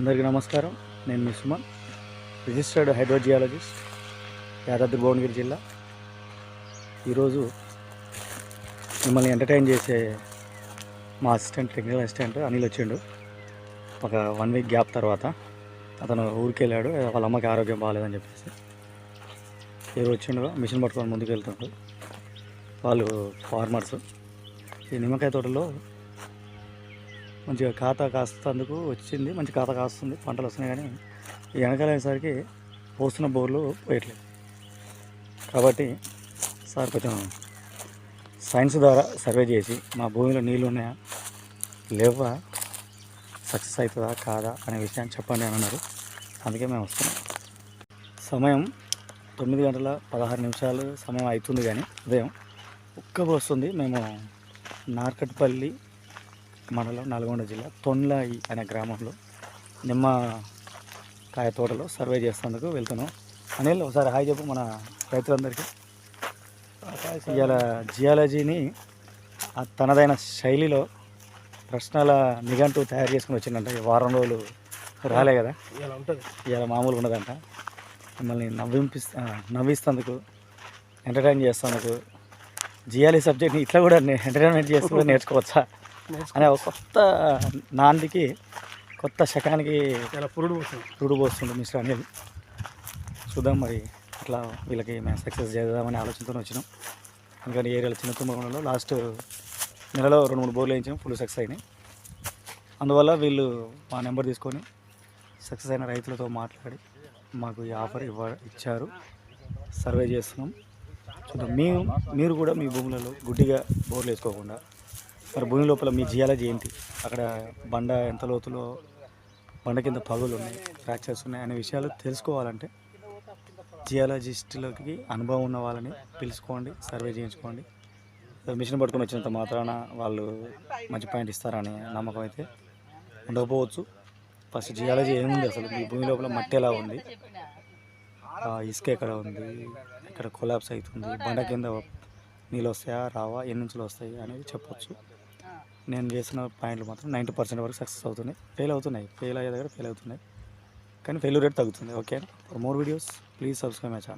అందరికీ నమస్కారం. నేను మీ సుమన్ రిజిస్టర్డ్ హైడ్రోజియాలజిస్ట్ యాదాద్రి భువనగిరి జిల్లా. ఈరోజు మిమ్మల్ని ఎంటర్టైన్ చేసే మా అసిస్టెంట్ టెక్నికల్ అసిస్టెంట్ అనిల్ వచ్చిండు. ఒక వన్ వీక్ గ్యాప్ తర్వాత అతను ఊరికి వెళ్ళాడు వాళ్ళ అమ్మకి ఆరోగ్యం బాగాలేదని చెప్పేసి. ఈరోజు వచ్చిండు మిషన్ పట్టుకొని ముందుకు వెళ్తుండ్రు వాళ్ళు ఫార్మర్స్. ఈ నిమ్మకాయ తోటలో మంచిగా ఖాతా కాస్తందుకు వచ్చింది. మంచి ఖాతా కాస్తుంది. పంటలు వస్తున్నాయి కానీ ఈ వెనకాలేసరికి పోస్తున్న బోర్లు పోయట్లేదు. కాబట్టి సార్ కొంచెం సైన్స్ ద్వారా సర్వే చేసి మా భూమిలో నీళ్ళు ఉన్నాయా లేవా? సక్సెస్ అవుతుందా? కాదా? అనే విషయాన్ని చెప్పండి అని అన్నారు. అందుకే మేము వస్తున్నాం. సమయం తొమ్మిది గంటల పదహారు నిమిషాలు. సమయం అవుతుంది కానీ ఉదయం ఉక్క వస్తుంది. మేము నార్కట్పల్లి మండలం నల్గొండ జిల్లా తొన్లాయి అనే గ్రామంలో నిమ్మకాయ తోటలో సర్వే చేసేందుకు వెళ్తున్నాం. అనిల్ ఒకసారి హాయ్ చెప్పు మన రైతులందరికీ. ఇవాళ జియాలజీని తనదైన శైలిలో ప్రశ్నల నిఘంటు తయారు చేసుకుని వచ్చిందంట. ఈ వారం రోజులు రాలే కదా? ఇలా ఉంటుంది. ఇవాళ మామూలుగా ఉండదంట. మిమ్మల్ని నవ్వింపిస్తా నవ్విస్తందుకు ఎంటర్టైన్ చేస్తందుకు జియాలజీ సబ్జెక్ట్ని ఇట్లా కూడా ఎంటర్టైన్మెంట్ చేస్తూ కూడా నేర్చుకోవచ్చా? అనే ఒక కొత్త నాందికి కొత్త శకానికి ఇలా పురుడు పోతుంది రూడు పోస్తుంది మిస్టర్ అనిల్. చూద్దాం మరి అట్లా వీళ్ళకి మేము సక్సెస్ చేద్దామనే ఆలోచనతో వచ్చినాం. ఎందుకంటే ఏరియాలో చిన్న తుమ్మకొండలో లాస్ట్ నెలలో రెండు మూడు బోర్లు వేయించాం ఫుల్ సక్సెస్ అయినాయి. అందువల్ల వీళ్ళు మా నెంబర్ తీసుకొని సక్సెస్ అయిన రైతులతో మాట్లాడి మాకు ఈ ఆఫర్ ఇవ్వ ఇచ్చారు. సర్వే చేస్తున్నాం. చూద్దాం మేము మీరు కూడా మీ భూములలో గుడ్డిగా బోర్లు వేసుకోకుండా మరి భూమి లోపల మీ జియాలజీ ఏంటి అక్కడ బండ ఎంత లోతులో బండ కింద పగులు ఉన్నాయి ఫ్రాక్చర్స్ ఉన్నాయి అనే విషయాలు తెలుసుకోవాలంటే జియాలజిస్టులకి అనుభవం ఉన్న వాళ్ళని పిలుచుకోండి సర్వే చేయించుకోండి. మిషన్ పట్టుకొని వచ్చినంత మాత్రాన వాళ్ళు మంచి పాయింట్ ఇస్తారని నమ్మకం అయితే ఉండకపోవచ్చు. ఫస్ట్ జియాలజీ ఏముంది అసలు? మీ భూమి లోపల మట్టి ఎలా ఉంది? ఇసుక ఎక్కడ ఉంది? ఎక్కడ కొలాప్స్ అవుతుంది? బండ కింద నీళ్ళు వస్తాయా? రావా? ఎన్ని నుంచి వస్తాయి? అనేది చెప్పొచ్చు. నేను చేసిన పాయింట్లు మాత్రం నైంటీ పర్సెంట్ వరకు సక్సెస్ అవుతున్నాయి. ఫెయిల్ అవుతున్నాయి. ఫెయిల్ అయ్యే దగ్గర ఫెయిల్ అవుతున్నాయి. కానీ ఫెయిల్ రేట్ తగ్గుతుంది. Okay for more videos please subscribe my channel